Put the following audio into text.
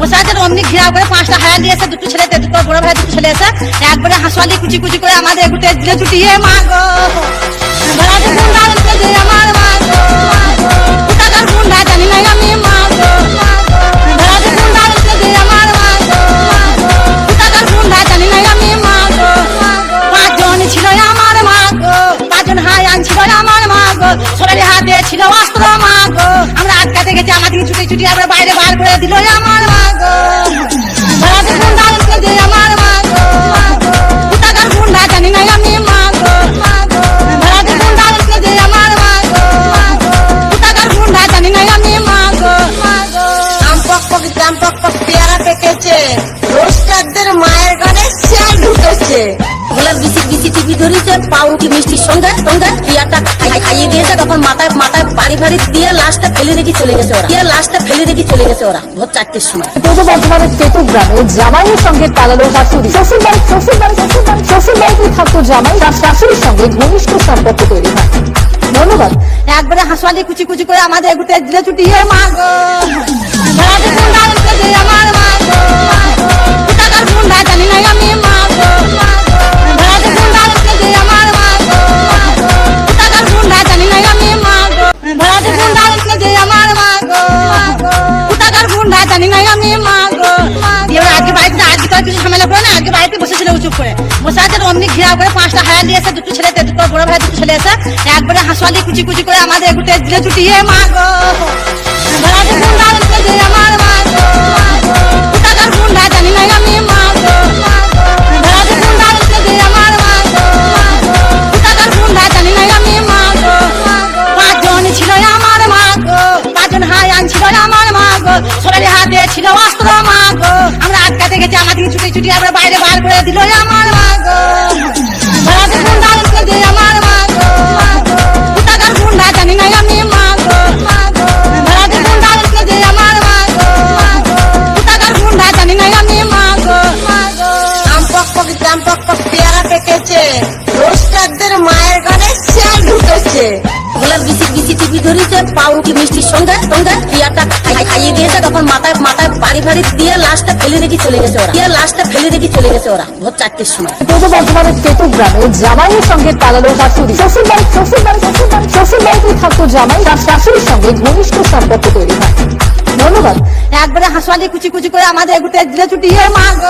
আছে অমনি ঘেরাও করে পাঁচটা হায়া নিয়ে এসে দুটো ছেলেতে দুটো বড় ভাই দুটো ছেলে এসে একবারে হাসওয়ালি কুচি কুচি করে আমাদের গুটে দিলে চুটিয়ে মা ছিল ছিল ছিল অস্ত্র পাউরুটি খাই- খাইয়ে দিয়েছে তখন মাথায় মাথায় বাড়ি বাড়ি দিয়ে লাশটা ফেলে রেখে চলে গেছে ওরা। দিয়ে লাশটা ফেলে রেখে চলে গেছে ওরা ভোর চারটের সময়। পূর্ব বর্ধমানের গ্রামে জামাইয়ের সঙ্গে পালালো শাশুড়ি। শ্বশুর বাড়ি শ্বশুর বাড়ি শ্বশুর বাড়ি শ্বশুর বাড়িতে থাকতো জামাই তার শাশুড়ির সঙ্গে ঘনিষ্ঠ সম্পর্ক তৈরি হয়। ধন্যবাদ। একবারে হাসওয়ালি কুচি কুচি করে আমাদের গুটে দিলে চুটিয়ে মা গো ঝামেলা করে না, আগে বাড়িতে বসেছিল উঁচু করে। বসে আছে, অমনি ঘিরা করে পাঁচটা হায়া নিয়ে এসে, দুটো ছেলে, দুটো বড় ভাই, দুটো ছেলে আছে একবারে হাসওয়ালি কুচি কুচি করে আমাদের গুটে দিলে চুটিয়ে মা গো। আমার ছুটি আমরা বাইরে বার করে দিল। আমার টিভি পাউরুটি মিষ্টির সঙ্গে সঙ্গে পেয়ারটা খাই- খাইয়ে দিয়েছে। তখন মাথায় মাথায় বাড়ি বাড়ি দিয়ে লাশটা ফেলে রেখে চলে গেছে ওরা। দিয়ে লাশটা ফেলে রেখে চলে গেছে ওরা। ভোর চারটের সময়। পূর্ব বর্ধমানের তেতুল গ্রামে জামাইয়ের সঙ্গে পালালো শাশুড়ি। শ্বশুর বাড়ি শ্বশুর বাড়ি শ্বশুর বাড়ি শ্বশুর বাড়িতে থাকতো জামাই তার শাশুড়ির সঙ্গে ঘনিষ্ঠ সম্পর্ক তৈরি হয়। ধন্যবাদ। একবারে হাসওয়ালি কুচি কুচি করে আমাদের গুটে দিলে আমার মা গো।